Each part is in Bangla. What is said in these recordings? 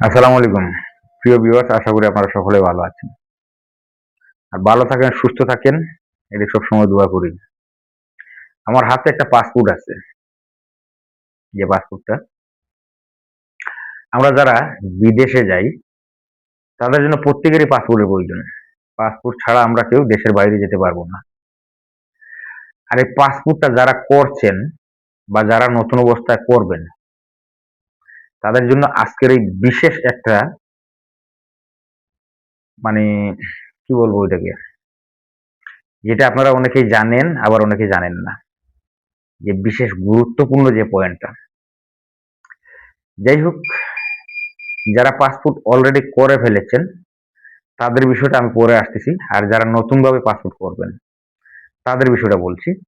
আসসালামু আলাইকুম। প্রিয় ভিউয়ার্স আশা করি আপনারা সকলে ভালো আছেন। আর ভালো থাকেন, সুস্থ থাকেন, এটি সবসময় দোয়া করি। আমার হাতে একটা পাসপোর্ট আছে। যে পাসপোর্টটা আমরা যারা বিদেশে যাই, তাদের জন্য প্রত্যেকেরই পাসপোর্টের প্রয়োজন। পাসপোর্ট ছাড়া আমরা কেউ দেশের বাইরে যেতে পারব না। আর এই পাসপোর্টটা যারা করছেন বা যারা নতুন অবস্থায় করবেন তাদের জন্য আজকের এই বিশেষ একটা মানে কি বলব ওইটাকে? যেটা আপনারা অনেকেই জানেন, আবার অনেকেই জানেন না। যে বিশেষ গুরুত্বপূর্ণ যে পয়েন্টটা। যাই হোক, যারা পাসপোর্ট অলরেডি করে ফেলেছেন, তাদের বিষয়টা আমি পরে আসতেছি। আর যারা নতুনভাবে পাসপোর্ট করবেন, তাদের বিষয়টা বলছি।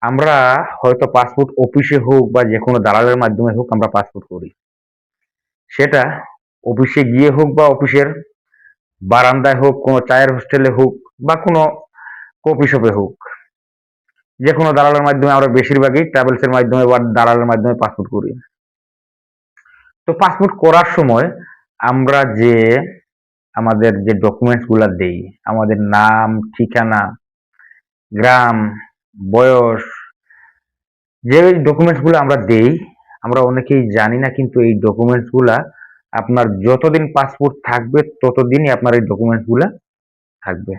আমরা হয়তো পাসপোর্ট অফিসে হোক বা যে কোনো দালালের মাধ্যমে হোক আমরা পাসপোর্ট করি। সেটা অফিসে গিয়ে হোক বা অফিসের বারান্দায় হোক, কোনো চায়ের হোস্টেলে হোক বা কোনো কফি শপে হোক, যে কোনো দালালের মাধ্যমে আমরা বেশিরভাগই ট্রাভেলসের মাধ্যমে বা দালালের মাধ্যমে পাসপোর্ট করি। তো পাসপোর্ট করার সময় আমরা যে আমাদের যে ডকুমেন্টসগুলা দেই, আমাদের নাম, ঠিকানা, গ্রাম, বয়স, যে ডকুমেন্টসগুলো আমরা দেই আমরা অনেকেই জানি না, কিন্তু এই ডকুমেন্টসগুলা আপনার যতদিন পাসপোর্ট থাকবে, ততদিনই আপনার এই ডকুমেন্টসগুলা থাকবে।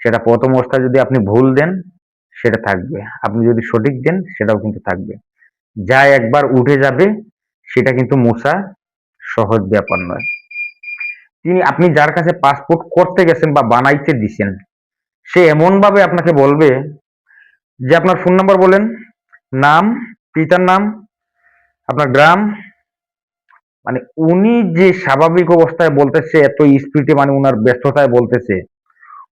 সেটা প্রথম অবস্থায় যদি আপনি ভুল দেন, সেটা থাকবে। আপনি যদি সঠিক দেন, সেটাও কিন্তু থাকবে। যা একবার উঠে যাবে, সেটা কিন্তু মোছা সহজ ব্যাপার নয়। তিনি, আপনি যার কাছে পাসপোর্ট করতে গেছেন বা বানাইতে দিছেন, সে এমন ভাবে আপনাকে বলবে যে, আপনার ফোন নাম্বার বলেন, নাম, পিতার নাম আপনার গ্রাম মানে উনি যে স্বাভাবিক অবস্থায় বলতেছে, এত স্পিডে মানে উনার ব্যস্ততায় বলতেছে,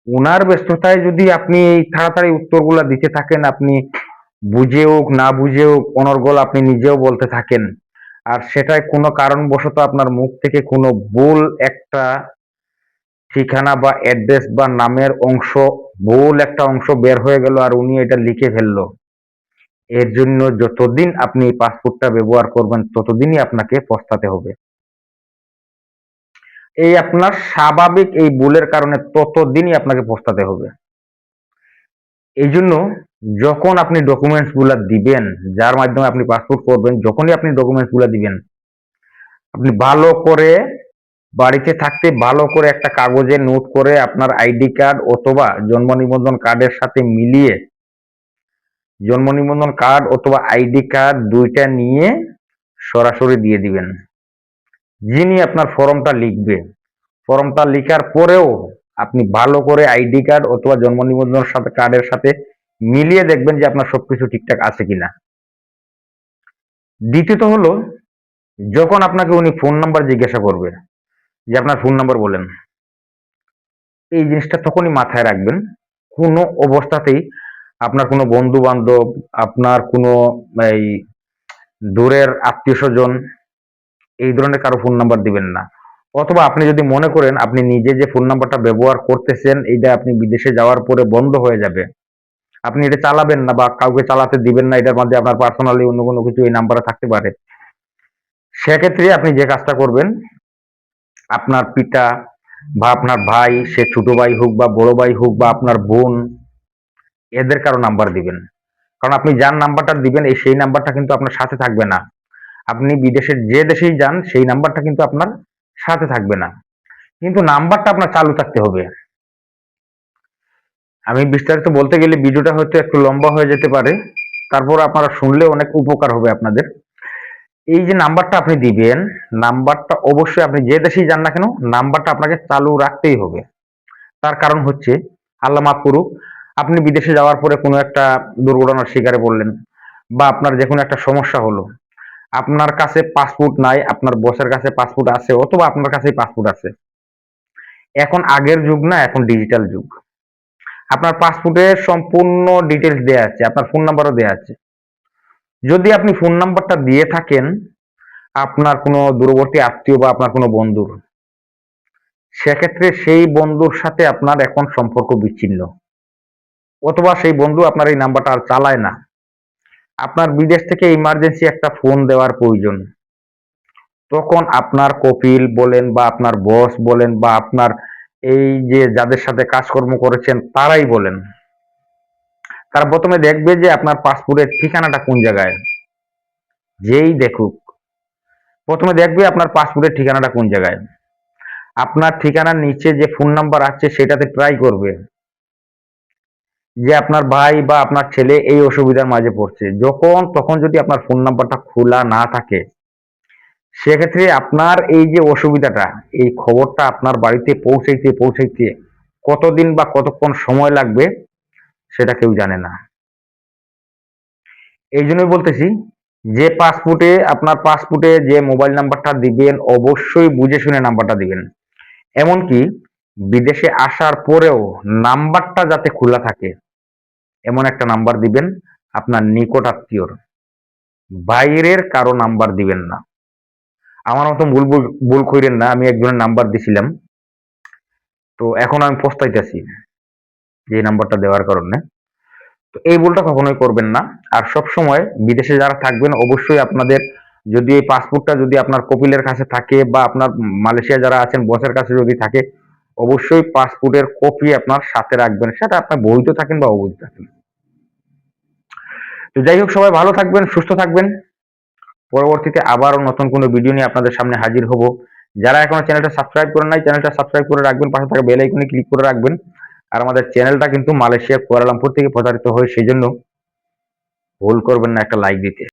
উনার ব্যস্ততায় যদি আপনি এই তাড়াতাড়ি উত্তরগুলা দিতে থাকেন, আপনি বুঝে হোক, না বুঝে হোক, অনর্গল আপনি নিজেও বলতে থাকেন। আর সেটাই কোনো কারণবশত আপনার মুখ থেকে কোনো ভুল একটা ঠিকানা বা অ্যাড্রেস বা নামের অংশ, ভুল একটা অংশ বের হয়ে গেল আর উনি এটা লিখে ফেলল। এর জন্য যতদিন আপনি পাসপোর্টটা ব্যবহার করবেন, ততদিনই আপনাকে পস্তাতে হবে। এই আপনার স্বাভাবিক এই ভুলের কারণে ততদিনই আপনাকে পস্তাতে হবে। এই জন্য যখন আপনি ডকুমেন্টসগুলা দিবেন, যার মাধ্যমে আপনি পাসপোর্ট করবেন, যখনই আপনি ডকুমেন্টসগুলা দিবেন, আপনি ভালো করে বাড়িতে থাকতে ভালো করে একটা কাগজে নোট করে আপনার আইডি কার্ড অথবা জন্ম নিবন্ধন কার্ডের সাথে মিলিয়ে জন্ম নিবন্ধন কার্ড অথবা আইডি কার্ড দুইটা নিয়ে সরাসরি দিয়ে দিবেন। যিনি আপনার ফর্মটা লিখবে, ফর্মটা লিখার পরেও আপনি ভালো করে আইডি কার্ড অথবা জন্ম নিবন্ধনের সাথে কার্ডের সাথে মিলিয়ে দেখবেন যে আপনার সবকিছু ঠিকঠাক আছে কিনা। দ্বিতীয়ত হলো, যখন আপনাকে উনি ফোন নাম্বার জিজ্ঞাসা করবে, যে আপনার ফোন নাম্বার বলেন, এই জিনিসটা তখনই মাথায় রাখবেন, কোনো অবস্থাতেই আপনার কোনো বন্ধু বান্ধব আপনার কোনো এই দূরের আত্মীয় স্বজন এই ধরনের কারও ফোন নাম্বার দিবেন না। অথবা আপনি যদি মনে করেন আপনি নিজে যে ফোন নাম্বারটা ব্যবহার করতেছেন, এইটা আপনি বিদেশে যাওয়ার পরে বন্ধ হয়ে যাবে। আপনি এটা চালাবেন না বা কাউকে চালাতে দিবেন না, এটার মধ্যে আপনার পার্সোনালি অন্য কোনো কিছু এই নাম্বারে থাকতে পারে। সেক্ষেত্রে আপনি যে কাজটা করবেন, আপনার পিতা বা আপনার ভাই, সে ছোট ভাই হোক বা বড় ভাই হোক বা আপনার বোন এদের কারও নাম্বার দিবেন। কারণ আপনি যার নাম্বারটা দিবেন, এই সেই নাম্বারটা কিন্তু আপনার সাথে থাকবে না। আপনি বিদেশের যে দেশেই যান, সেই নাম্বারটা কিন্তু আপনার সাথে থাকবে না। কিন্তু নাম্বারটা আপনার চালু থাকতে হবে। আমি বিস্তারিত বলতে গেলে ভিডিওটা হয়তো একটু লম্বা হয়ে যেতে পারে। তারপর আপনারা শুনলে অনেক উপকার হবে আপনাদের। এই যে নাম্বারটা আপনি দিবেন, নাম্বারটা অবশ্যই আপনি যে দেশেই যান না কেন, নাম্বারটা আপনাকে চালু রাখতেই হবে। তার কারণ হচ্ছে, আল্লাহ মাফ করুক আপনি বিদেশে যাওয়ার পরে কোনো একটা দুর্ঘটনার শিকারে পড়লেন বা আপনার যে কোনো একটা সমস্যা হলো, আপনার কাছে পাসপোর্ট নাই, আপনার বসের কাছে পাসপোর্ট আছে অথবা আপনার কাছেই পাসপোর্ট আছে। এখন আগের যুগ না, এখন ডিজিটাল যুগ। আপনার পাসপোর্টের সম্পূর্ণ ডিটেলস দেওয়া আছে, আপনার ফোন নাম্বারও দেওয়া আছে। যদি আপনি ফোন নাম্বারটা দিয়ে থাকেন, আপনার কোনো দূরবর্তী আত্মীয় বা আপনার কোনো বন্ধুর, সেক্ষেত্রে সেই বন্ধুর সাথে আপনার এখন সম্পর্ক বিচ্ছিন্ন। অথবা সেই বন্ধু আপনার এই নাম্বারটা আর চালায় না। আপনার বিদেশ থেকে ইমার্জেন্সি একটা ফোন দেওয়ার প্রয়োজন। তখন আপনার কপিল বলেন বা আপনার বস বলেন বা আপনার এই যে যাদের সাথে কাজকর্ম করেছেন তারাই বলেন। তারা প্রথমে দেখবে যে আপনার পাসপোর্টের ঠিকানাটা কোন জায়গায়। যেই দেখুক, প্রথমে দেখবে আপনার পাসপোর্টের ঠিকানাটা কোন জায়গায়। আপনার ঠিকানার নিচে যে ফোন নাম্বার আছে সেটাতে ট্রাই করবে। যে আপনার ভাই বা আপনার ছেলে এই অসুবিধার মাঝে পড়ছে। যখন তখন যদি আপনার ফোন নাম্বারটা খোলা না থাকে, সেক্ষেত্রে আপনার এই যে অসুবিধাটা, এই খবরটা আপনার বাড়িতে পৌঁছাইতে পৌঁছাইতে কতদিন বা কতক্ষণ সময় লাগবে, সেটা কেউ জানে না। এই জন্যই বলতেছি, যে পাসপোর্টে আপনার পাসপোর্টে যে মোবাইল নাম্বারটা দিবেন, অবশ্যই বুঝে শুনে নাম্বারটা দিবেন। এমনকি বিদেশে আসার পরেও নাম্বারটা যাতে খোলা থাকে এমন একটা নাম্বার দিবেন, আপনার নিকট আত্মীয়র। বাইরের কারও নাম্বার দিবেন না। আমার মতো ভুল ভুল কইরেন না, আমি একজনের নাম্বার দিছিলাম। তো এখন আমি পস্তাইতেছি যে নাম্বারটা দেওয়ার কারণে। তো এই ভুলটা কখনোই করবেন না। আর সব সময় বিদেশে যারা থাকবেন, অবশ্যই আপনাদের যদি এই পাসপোর্টটা যদি আপনার কপিলের কাছে থাকে বা আপনার মালয়েশিয়া যারা আছেন, বসের কাছে যদি থাকে, অবশ্যই পাসপোর্টের কপি আপনার সাথে রাখবেন। সেটা আপনার বৈধ থাকেন বা অবৈধ থাকেন। তো যাই হোক, সবাই ভালো থাকবেন, সুস্থ থাকবেন। পরবর্তীতে আবারও নতুন কোনো ভিডিও নিয়ে আপনাদের সামনে হাজির হব। যারা এখনও চ্যানেলটা সাবস্ক্রাইব করে নাই চ্যানেলটা সাবস্ক্রাইব করে রাখবেন, পাশে থাকা বেল আইকনে ক্লিক করে রাখবেন। আর আমাদের চ্যানেলটা কিন্তু মালয়েশিয়া কুয়ালালামপুর থেকে প্রচারিত হয় সেই জন্য ভুল করবেন না একটা লাইক দিতে।